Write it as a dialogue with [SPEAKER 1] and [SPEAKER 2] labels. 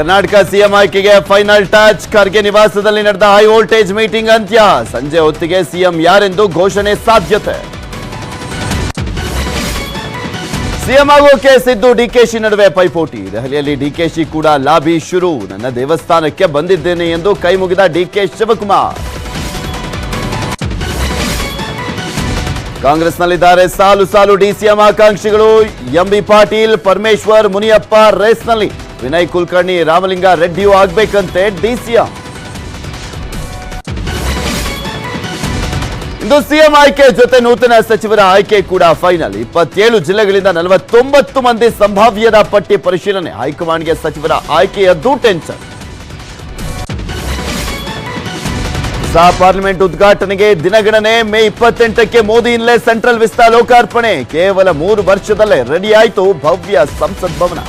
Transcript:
[SPEAKER 1] Karnataka CM ಆಯ್ಕೆಗೆ final touch. Kharge ನಿವಾಸದಲ್ಲಿ ನಡೆದ ಹೈ ವೋಲ್ಟೇಜ್ ಮೀಟಿಂಗ್ ಅಂತ್ಯ. ಸಂಜೆ ಹೊತ್ತಿಗೆ ಸಿಎಂ ಯಾರೆಂದು ಘೋಷಣೆ ಸಾಧ್ಯತೆ. ಸಿಎಂ ಆಗೋಕೆ ಸಿದ್ದು ಡಿಕೆಶಿ ನಡುವೆ ಪೈಪೋಟಿ. ದೆಹಲಿಯಲ್ಲಿ ಡಿಕೆಶಿ ಕೂಡ ಲಾಬಿ ಶುರು. ನನ್ನ ದೇವಸ್ಥಾನಕ್ಕೆ ಬಂದಿದ್ದೇನೆ ಎಂದು ಕೈ ಮುಗಿದ ಡಿಕೆ ಶಿವಕುಮಾರ್. ಕಾಂಗ್ರೆಸ್ನಲ್ಲಿದ್ದಾರೆ ಸಾಲು ಸಾಲು ಡಿಸಿಎಂ ಆಕಾಂಕ್ಷಿಗಳು. ಎಂಬಿ ಪಾಟೀಲ್, ಪರಮೇಶ್ವರ್, ಮುನಿಯಪ್ಪ ರೇಸ್ನಲ್ಲಿ. ವಿನಯ್ ಕುಲಕರ್ಣಿ, ರಾಮಲಿಂಗ ರೆಡ್ಡಿಯೂ ಆಗ್ಬೇಕಂತೆ ಡಿಸಿಎಂ ಇಂದು ಸಿಎಂ ಆಯ್ಕೆ ಜೊತೆ ನೂತನ ಸಚಿವರ ಆಯ್ಕೆ ಕೂಡ ಫೈನಲ್. ಇಪ್ಪತ್ತೇಳು ಜಿಲ್ಲೆಗಳಿಂದ ನಲವತ್ತೊಂಬತ್ತು ಮಂದಿ ಸಂಭಾವ್ಯದ ಪಟ್ಟಿ ಪರಿಶೀಲನೆ. ಹೈಕಮಾಂಡ್ಗೆ ಸಚಿವರ ಆಯ್ಕೆಯದ್ದು ಟೆನ್ಷನ್. ಸಹ ಪಾರ್ಲಿಮೆಂಟ್ ಉದ್ಘಾಟನೆಗೆ ದಿನಗಣನೆ ಮೇ ಇಪ್ಪತ್ತೆಂಟಕ್ಕೆ ಮೋದಿ ಇನ್ಲೇ ಸೆಂಟ್ರಲ್ ವಿಸ್ತಾ ಲೋಕಾರ್ಪಣೆ. ಕೇವಲ ಮೂರು ವರ್ಷದಲ್ಲೇ ರೆಡಿ ಆಯಿತು ಭವ್ಯ ಸಂಸತ್ ಭವನ.